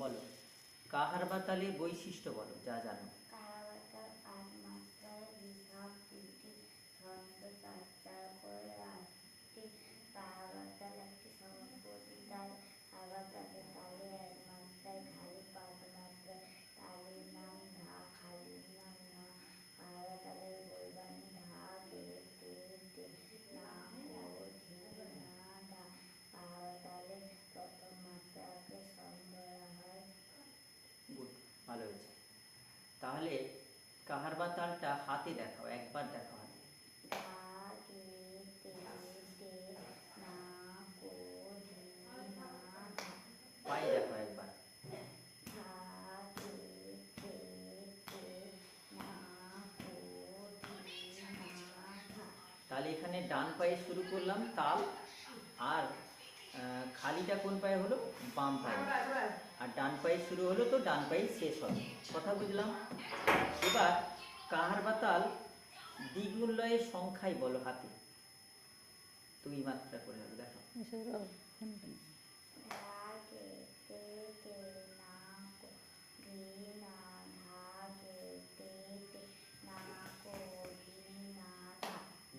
বলো কাহার বা তালে বৈশিষ্ট্য বলো যা জানো কারাবাটার আট মাত্রায় হিসাব তিনটি ছন্দ চার চার করে আসছে কারাবাটার একটি সমাপতি তাল কারাবাটাকে তালে এক মাত্রায় খালি পাঁচ মাত্রায় তালের নাম ধা খালির নাম না কারাবাটালের বৈবানী ধা দে দে দে না ও ধি না ধা কারাবাটালের প্রথম মাত্রাকে সম বলা হয় গুড ভালো হয়েছে তাহলে কাহার বা তালটা হাতে দেখাও, একবার দেখাও পায়ে দেখো একবার। তাহলে এখানে ডান পায়ে শুরু করলাম তাল, আর খালিটা কোন পায়ে হলো? বাম পায়ে। আর ডান পায়ে শুরু হলো তো ডান পায়ে শেষ হবে। কথা বুঝলাম? এবার কাহার বা তাল দ্বিগুণলয়ের সংখ্যাই বলো হাতে। দুই মাত্রা করে হবে, দেখো।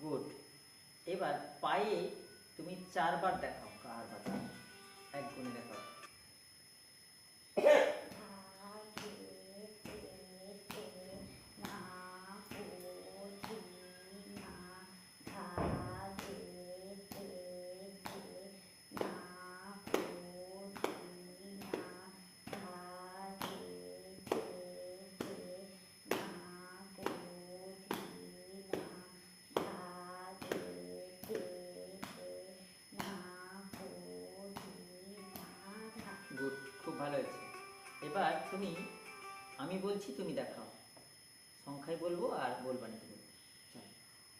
গুড। এবার পায়ে তুমি চারবার দেখাও কাহার বা তাল এক গুণে দেখাও। এবার তুমি আমি বলছি তুমি দেখাও। সংখ্যায় বলব আর বলব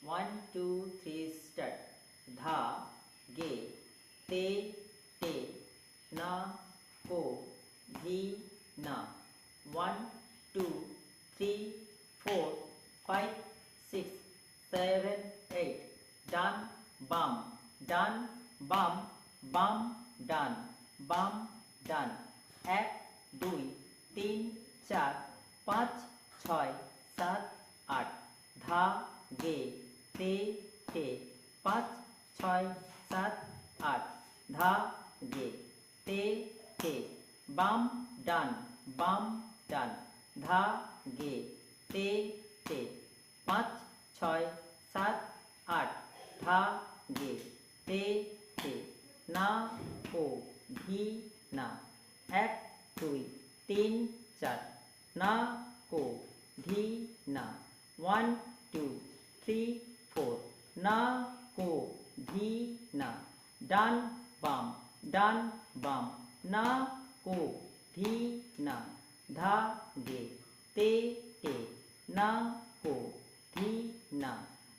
ওয়ান টু থ্রি স্টার্ট ধা গে তে তে না কো ধি না। One two three four five six seven eight ডান বাম ডান বাম বাম ডান বাম ডান এক দুই, তিন, চার, পাঁচ, ছয়, সাত, আট। ধা, গে, তে তে পাঁচ, ছয়, সাত, আট। ধা, গে, তে তে বাম, ডান বাম, ডান। ধা, গে, তে তে পাঁচ, ছয়, সাত, আট। ধা, গে, তে তে না, ও ধি না। এক দুই, তিন, চার। না, কো, ধি, না। One, two, three, four. না, কো, ধি, না। ডান, বাম। ডান, বাম। না, কো, ধি, না। ধা, গে, তে তে। না, কো, ধি, না।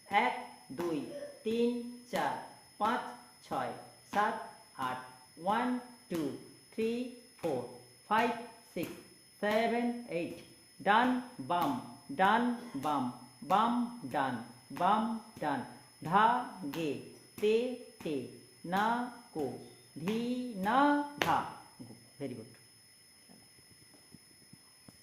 এক, দুই, তিন, চার, পাঁচ, ছয়, সাত, আট। One, two, three, four. Five six seven eight ডান বাম ডান বাম বাম ডান বাম ডান ধা গে তে তে না কো ধি না ধা ভেরি গুড